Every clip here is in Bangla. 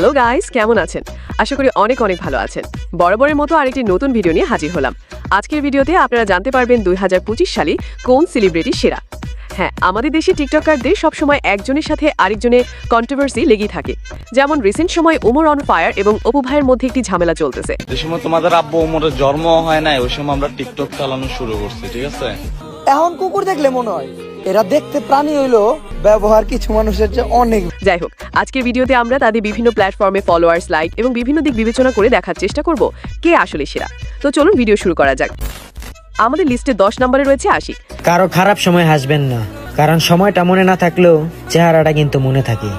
হ্যালো গাইস কেমন আছেন? আশা করি অনেক অনেক ভালো আছেন। বরাবরের মতো আরেকটি নতুন ভিডিও নিয়ে হাজির হলাম। আজকের ভিডিওতে আপনারা জানতে পারবেন দুই সালে কোন সেলিব্রিটি সেরা। হ্যাঁ আমাদের দেশে টিকটকারদের সবসময় একজনের সাথে আরেকজনের কন্ট্রোভার্সি লেগেই থাকে। যেমন রিসেন্ট সময় ওমর অন ফায়ার এবং অপু ভাইয়ের মধ্যে একটি ঝামেলা চলতেছে। যে সময় তোমাদের আব্বু ওমরের জন্ম হয় নাই ওই সময় আমরা টিকটক চালানো শুরু করছি ঠিক আছে? এখন কুকুর দেখলে মনে হয় এরা দেখতে প্রাণী হইল ব্যবহার কিছু মানুষের যে অনেক যাই হোক আজকের ভিডিওতে আমরা তাদের বিভিন্ন প্ল্যাটফর্মে ফলোয়ার্স লাইক এবং বিভিন্ন দিক বিবেচনা করে দেখার চেষ্টা করব কে আসলে সেরা। তো চলুন ভিডিও শুরু করা যাক। আমাদের লিস্টে দশ নম্বরে রয়েছে আশিক। কারও খারাপ সময় হাসবেন না কারণ সময়টা মনে না থাকলেও চেহারাটা কিন্তু মনে থাকে।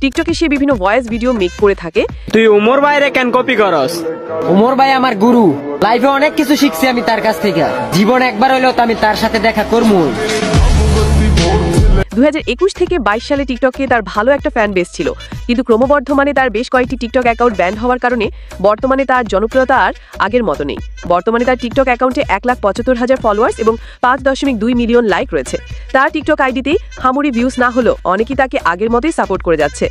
টিকটকে সে বিভিন্ন ভয়েস ভিডিও মেক করে থাকে। তুই উমর বাইরে কেন কপি করস? উমর ভাই আমার গুরু। লাইফে অনেক কিছু শিখছি আমি তার কাছ থেকে। জীবন একবার হইলেও তো আমি তার সাথে দেখা করব দু হাজার একুশ থেকে বাইশ সালে টিকটকে তার ভালো একটা ফ্যান বেস ছিল। কিন্তু ক্রমবর্ধমানে তার বেশ কয়েকটি টিকটক অ্যাকাউন্ট ব্যান হওয়ার কারণে বর্তমানে তার জনপ্রিয়তা আর আগের মতো নেই। বর্তমানে তার টিকটক অ্যাকাউন্টে এক লাখ পঁচাত্তর হাজার ফলোয়ার্স এবং পাঁচ দশমিক দুই মিলিয়ন লাইক রয়েছে। তার টিকটক আইডিতে হামুরি ভিউজ না হলেও অনেকেই তাকে আগের মতোই সাপোর্ট করে যাচ্ছে।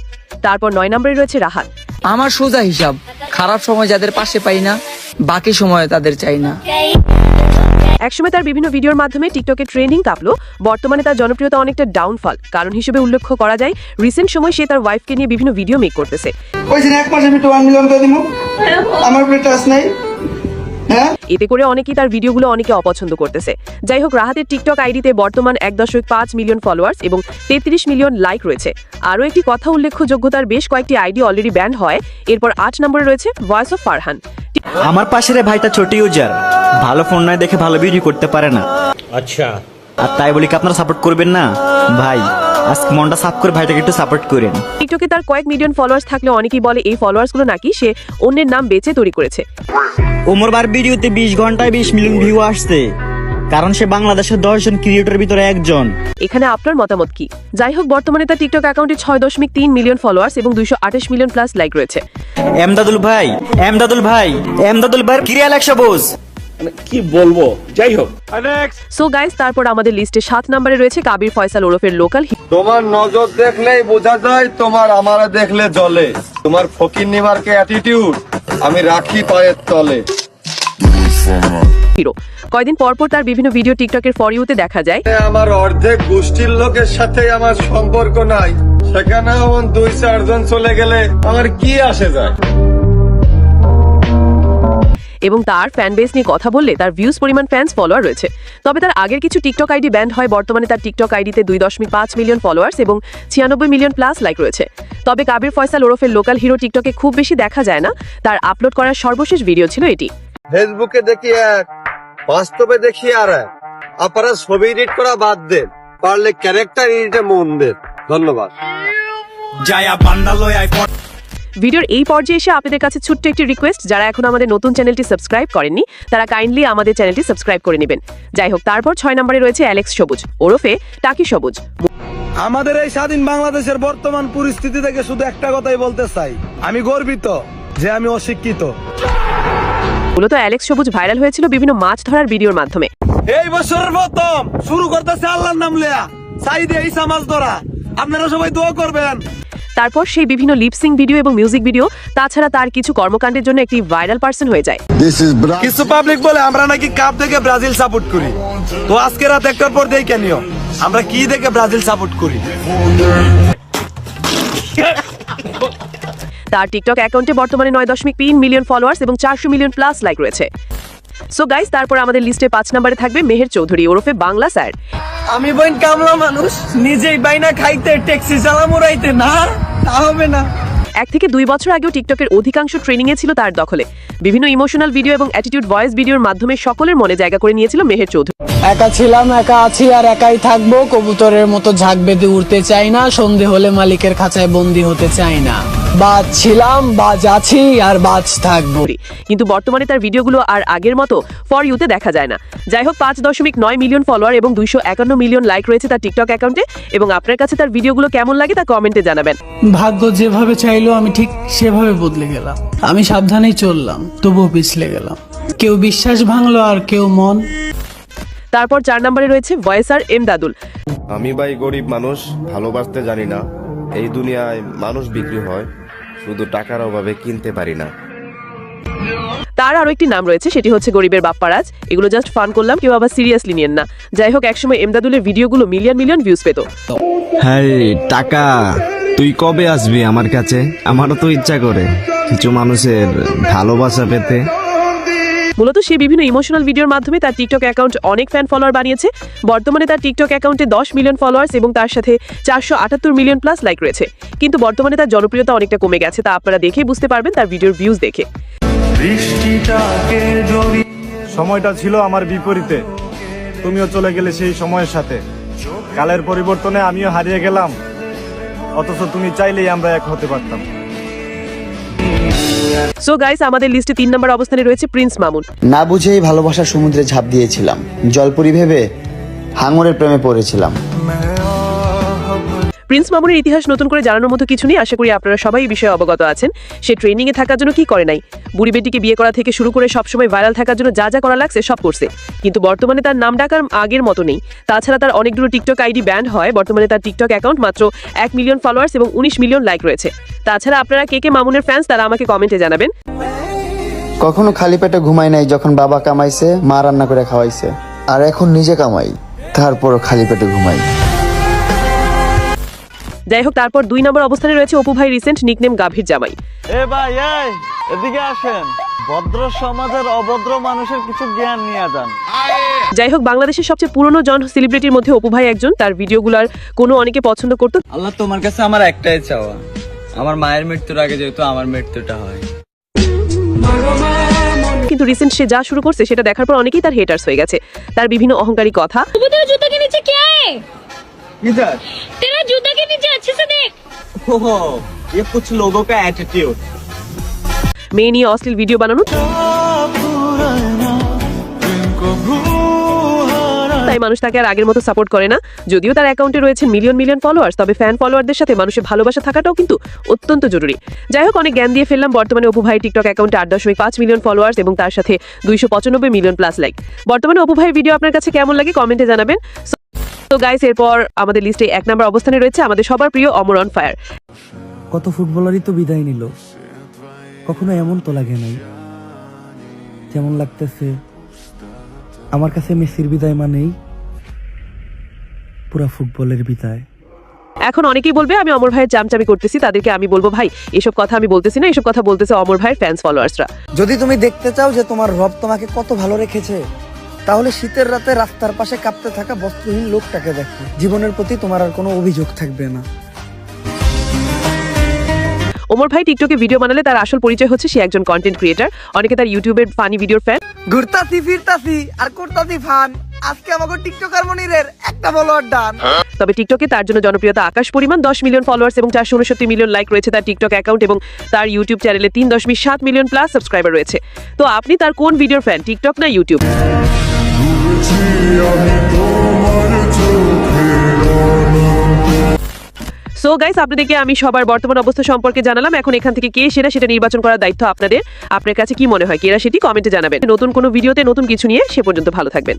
তারপর নয় নম্বরে রয়েছে রাহাত। আমার সোজা হিসাব। খারাপ সময় যাদের পাশে পাই না বাকি সময় তাদের চাই না। একসময় তার বিভিন্ন ভিডিওর মাধ্যমে টিকটকে ট্রেন্ডিং কাঁপলো বর্তমানে তার জনপ্রিয়তা অনেকটা ডাউনফল কারণ হিসেবে উল্লেখ করা যায় রিসেন্ট সময় সে তার ওয়াইফকে নিয়ে বিভিন্ন ভিডিও মেক করতেছে। এক মাসে আমি মিলিয়ন করে দিব আমার নাই। হ্যাঁ? এতে করে অনেকেই তার ভিডিওগুলো অনেকে অপছন্দ করতেছে। যাই হোক রাহাতের টিকটক আইডিতে বর্তমান এক দশমিক পাঁচ মিলিয়ন ফলোয়ার্স এবং তেত্রিশ মিলিয়ন লাইক রয়েছে। আরও একটি কথা উল্লেখযোগ্য তার বেশ কয়েকটি আইডি অলরেডি ব্যান হয়। এরপর আট নম্বরে রয়েছে ভয়েস অফ ফারহান আমার পাশের ভাইটা ছোট ইউজার ভালো ফোন নয় দেখে ভালো ভিডিও করতে পারে না। আচ্ছা। আর তাই বলি কি আপনারা সাপোর্ট করবেন না? ভাই আজকে মনটা সাফ করে ভাইটাকে একটু সাপোর্ট করেন। টিকটকে তার কয়েক মিলিয়ন ফলোয়ার্স থাকলে অনেকেই বলে এই ফলোয়ার্সগুলো নাকি সে অন্যের নাম বেচে তৈরি করেছে। ওমর বার ভিডিওতে বিশ ঘন্টায় বিশ মিলিয়ন ভিউ আসছে। কারণ সে বাংলাদেশের দশজন ক্রিয়েটরের ভিতরে একজন। এখানে আপনার মতামত কি? যাই হোক বর্তমানে তার টিকটক অ্যাকাউন্টে ছয় দশমিক তিন মিলিয়ন ফলোয়ার্স এবং দুইশো আঠাশ মিলিয়ন প্লাস লাইক রয়েছে। এমদাদুল ভাই এমদাদুল ভাই এমদাদুল ভাই কিরিয়াল একশো বোঝ সো গাইস তারপর আমাদের লিস্টে সাত নম্বরে রয়েছে কাবির ফয়সাল ওরফের লোকাল তোমার নজর দেখলেই বোঝা যায় তোমার আমার দেখলে জলে তোমার ফকির নিমারকে অ্যাটিটিউড আমি রাখি পায়ের তলে। হিরো। কয়দিন পরপর তার বিভিন্ন ভিডিও টিকটকের ফর ইউতে দেখা যায়। আমার অর্ধেক গোষ্ঠীর লোকের সাথে আমার সম্পর্ক নাই। সেখানে দুই চারজন চলে গেলে আমার কি আসে যায়? এবং তার ফ্যান বেস নিয়ে কথা বললে তার ভিউজ পরিমাণ ফ্যান্স ফলোয়ার রয়েছে। তবে তার আগের কিছু টিকটক আইডি ব্যান্ড হয় বর্তমানে তার টিকটক আইডিতে দুই দশমিক পাঁচ মিলিয়ন ফলোয়ার্স এবং ছিয়ানব্বই মিলিয়ন প্লাস লাইক রয়েছে। তবে কাবির ফয়সাল ওরফের লোকাল হিরো টিকটকে খুব বেশি দেখা যায় না। তার আপলোড করার সর্বশেষ ভিডিও ছিল এটি। ফেসবুকে দেখি এক বাস্তবে দেখি আর আপনারা ছবি এডিট করা বাদ দেন। পারলে ক্যারেক্টার এডিটে মন দেন। ধন্যবাদ। ভিডিওর এই পর্যায়ে এসে আপনাদের কাছে ছোট্ট একটি রিকোয়েস্ট যারা এখন আমাদের নতুন চ্যানেলটি সাবস্ক্রাইব করেননি তারা কাইন্ডলি আমাদের চ্যানেলটি সাবস্ক্রাইব করে নেবেন। যাই হোক তারপর ছয় নম্বরে রয়েছে অ্যালেক্স সবুজ ওরফে টাকি সবুজ। আমাদের এই স্বাধীন বাংলাদেশের বর্তমান পরিস্থিতি থেকে শুধু একটা কথাই বলতে চাই। আমি গর্বিত যে আমি অশিক্ষিত। মূলত অ্যালেক্স সবুজ ভাইরাল হয়েছিল বিভিন্ন মাছ ধরার ভিডিওর মাধ্যমে। এই বছরের প্রথম শুরু করতেছে আল্লাহর নাম লেয়া সাইদে এই সামাজ ধরা। আপনারা সবাই দোয়া করবেন। তারপর সেই বিভিন্ন লিপসিং ভিডিও এবং মিউজিক ভিডিও তাছাড়া তার কিছু কর্মকাণ্ডের জন্য একটি ভাইরাল পার্সন হয়ে যায়। কিছু পাবলিক বলে আমরা নাকি কাপ দেখে ব্রাজিল সাপোর্ট করি। তো আজকে রাত একটার পর দেই নিও আমরা কি দেখে ব্রাজিল সাপোর্ট করি। তার টিকটক অ্যাকাউন্টে বর্তমানে নয় দশমিক তিন মিলিয়ন ফলোয়ার্স এবং চারশো মিলিয়ন প্লাস লাইক রয়েছে। সো গাইস তারপর আমাদের লিস্টে পাঁচ নম্বরে থাকবে মেহের চৌধুরী ওরফে বাংলা স্যার আমি বোন কামলা মানুষ নিজেই বাইনা খাইতে ট্যাক্সি চালাম উড়াইতে। না তা হবে না। এক থেকে দুই বছর আগেও টিকটকের অধিকাংশ ট্রেনিংয়ে ছিল তার দখলে। বিভিন্ন ইমোশনাল ভিডিও এবং অ্যাটিটিউড ভয়েস ভিডিওর মাধ্যমে সকলের মনে জায়গা করে নিয়েছিল মেহের চৌধুরী। একা ছিলাম একা আছি আর একাই থাকব। কবুতরের মতো ঝাঁক বেঁধে উঠতে চাই না সন্ধে হলে মালিকের খাঁচায় বন্দি হতে চাই না। বাজ ছিলাম বাজ আছি আর বাজ থাকব। কিন্তু বর্তমানে তার ভিডিওগুলো আর আগের মতো ফর ইউতে দেখা যায় না। যাই হোক পাঁচ দশমিক নয় মিলিয়ন ফলোয়ার এবং দুইশো একান্ন মিলিয়ন লাইক রয়েছে তার টিকটক অ্যাকাউন্টে এবং আপনার কাছে তার ভিডিওগুলো কেমন লাগে তা কমেন্টে জানাবেন। ভাগ্য যেভাবে চাইলো আমি ঠিক সেভাবে বদলে গেলাম। আমি সাবধানেই চললাম তবুও পিছলে গেলাম। কেউ বিশ্বাস ভাঙলো আর কেউ মন। তারপর চার নম্বরে রয়েছে ভয়েসার এম দাদুল। আমি ভাই গরিব মানুষ ভালোবাসতে জানি না। এই দুনিয়ায় মানুষ বিক্রি হয় শুধু টাকার অভাবে কিনতে পারি না। তার আরও একটি নাম রয়েছে সেটি হচ্ছে গরিবের বাপ্পারাজ। এগুলো জাস্ট ফান করলাম কেউ আবার সিরিয়াসলি নিয়েন না। যাই হোক একসময় এমদাদুলের ভিডিওগুলো মিলিয়ন মিলিয়ন ভিউজ পেত। হ্যাঁ টাকা তুই কবে আসবি আমার কাছে? আমারও তো ইচ্ছা করে। কিছু মানুষের ভালোবাসা পেতে। মূলত সে বিভিন্ন ইমোশনাল ভিডিওর মাধ্যমে তার টিকটক অ্যাকাউন্ট অনেক ফ্যান ফলোয়ার বানিয়েছে। বর্তমানে তার টিকটক অ্যাকাউন্টে দশ মিলিয়ন ফলোয়ার্স এবং তার সাথে চারশো আটাত্তর মিলিয়ন প্লাস লাইক রয়েছে। কিন্তু বর্তমানে তার জনপ্রিয়তা অনেকটা কমে গেছে, তা আপনারা দেখেই বুঝতে পারবেন তার ভিডিওর ভিউজ দেখে। সময়টা ছিল আমার বিপরীতে। তুমিও চলে গেলে সেই সময়ের সাথে। কালের পরিবর্তনে আমিও হারিয়ে গেলাম। অথচ তুমি চাইলেই আমরা এক হতে পারতাম। সো গাইস আমাদের লিস্টে তিন নম্বর অবস্থানে রয়েছে প্রিন্স মামুন না বুঝেই ভালোবাসার সমুদ্রে ঝাঁপ দিয়েছিলাম। জলপুরি ভেবে হাঙরের প্রেমে পড়েছিলাম। প্রিন্স মামুনের ইতিহাস নতুন করে জানানোর মতো কিছু নেই। আশা করি আপনারা সবাই এই বিষয়ে অবগত আছেন। সে ট্রেনিং এ থাকার জন্য কি করে নাই? বুড়ি বেটিকে বিয়ে করা থেকে শুরু করে সবসময় ভাইরাল থাকার জন্য যা যা করা লাগছে সব করছে। কিন্তু বর্তমানে তার নাম ডাকার আগের মতো নেই। তাছাড়া তার অনেকগুলো টিকটক আইডি ব্যান্ড হয়। বর্তমানে তার টিকটক অ্যাকাউন্ট মাত্র এক মিলিয়ন ফলোয়ার্স এবং উনিশ মিলিয়ন লাইক রয়েছে। তাছাড়া আপনারা কে কে মামুনের ফ্যান্স তারা আমাকে কমেন্টে জানাবেন। কখনো খালি পেটে ঘুমাই নাই যখন বাবা কামাইছে, মা রান্না করে খাওয়াইছে। আর এখন নিজে কামাই, তারপরও খালি পেটে ঘুমাই। যাই হোক তারপর দুই নম্বর অবস্থানে রয়েছে অপু ভাই রিসেন্ট নিকনেম গাভীর জামাই। এ ভাই এই এদিকে আসেন। ভদ্র সমাজের অভদ্র মানুষের কিছু জ্ঞান নিয়ে যান। যাই হোক বাংলাদেশের সবচেয়ে পুরনো জন সেলিব্রিটির মধ্যে অপু ভাই একজন। তার ভিডিওগুলোর কোনো অনেকে পছন্দ করতো আল্লাহ তোমার কাছে আমার একটাই চাওয়া। আমার মায়ের মৃত্যুর আগে যেহেতু আমার মৃত্যুটা হয়। কিন্তু রিসেন্ট সে যা শুরু করছে সেটা দেখার পর অনেকেই তার হেটার্স হয়ে গেছে। তার বিভিন্ন অহংকারী কথা। ये कुछ लोगों का एटीट्यूड মেয়ে নিয়ে অশ্লীল ভিডিও বানানো তাই মানুষ তাকে আর আগের মতো সাপোর্ট করে না যদিও তার অ্যাকাউন্টে রয়েছে মিলিয়ন মিলিয়ন ফলোয়ার্স তবে ফ্যান ফলোয়ারদের সাথে মানুষের ভালোবাসা থাকাটাও কিন্তু অত্যন্ত জরুরি যাই হোক অনেক জ্ঞান দিয়ে ফেললাম বর্তমানে অপু ভাই টিকটক অ্যাকাউন্টে আট দশমিক পাঁচ মিলিয়ন ফলোয়ার্স এবং তার সাথে দুইশো পঁচানব্বই মিলিয়ন প্লাস লাইক বর্তমানে অপু ভাইয়ের ভিডিও আপনার কাছে কেমন লাগে কমেন্টে জানাবেন তো গাইস এরপর আমাদের লিস্টে এক নম্বর অবস্থানে রয়েছে আমাদের সবার প্রিয় অমর অন ফায়ার কত ফুটবলারই তো বিদায় নিল। কখনো এমন তো লাগে নাই। যেমন লাগতেছে আমার কাছে মেসির বিদায় মানেই পুরা ফুটবলের বিদায়। এখন অনেকেই বলবে আমি অমর ভাইয়ের চামচামি করতেছি তাদেরকে আমি বলব ভাই এসব কথা আমি বলতেছি না এসব কথা বলতেছে অমর ভাইয়ের ফ্যান্স ফলোয়ার্সরা যদি তুমি দেখতে চাও যে তোমার রব তোমাকে কত ভালো রেখেছে তাহলে শীতের রাতে রাস্তার পাশে কাঁপতে থাকা বস্ত্রহীন লোকটাকে দেখো। জীবনের প্রতি তোমার আর কোনো অভিযোগ থাকবে না। ওমর ভাই টিকটকে ভিডিও বানালে তার আসল পরিচয় হচ্ছে সে একজন কন্টেন্ট ক্রিয়েটার অনেকে তার ইউটিউবের ফানি ভিডিওর ফ্যান ঘুরতাছি ফিরতাছি আর করতাছি ফান আজকে আমাকে টিকটকার মনিরের একটা ফলোয়ার ডান তবে টিকটকে তার জন্য জনপ্রিয়তা আকাশ পরিমাণ দশ মিলিয়ন ফলোয়ার্স এবং চারশো উনসত্তর মিলিয়ন লাইক রয়েছে তার টিকটক অ্যাকাউন্ট এবং তার ইউটিউব চ্যানেলে তিন দশমিক সাত মিলিয়ন প্লাস সাবস্ক্রাইবার রয়েছে। তো আপনি তার কোন ভিডিওর ফ্যান টিকটক না ইউটিউব সো গাইস আপনাদেরকে আমি সবার বর্তমান অবস্থা সম্পর্কে জানালাম। এখন এখান থেকে কে সেরা সেটা নির্বাচন করার দায়িত্ব আপনাদের। আপনার কাছে কি মনে হয়? কেরা সেটি কমেন্টে জানাবেন। নতুন কোনো ভিডিওতে নতুন কিছু নিয়ে সে পর্যন্ত ভালো থাকবেন।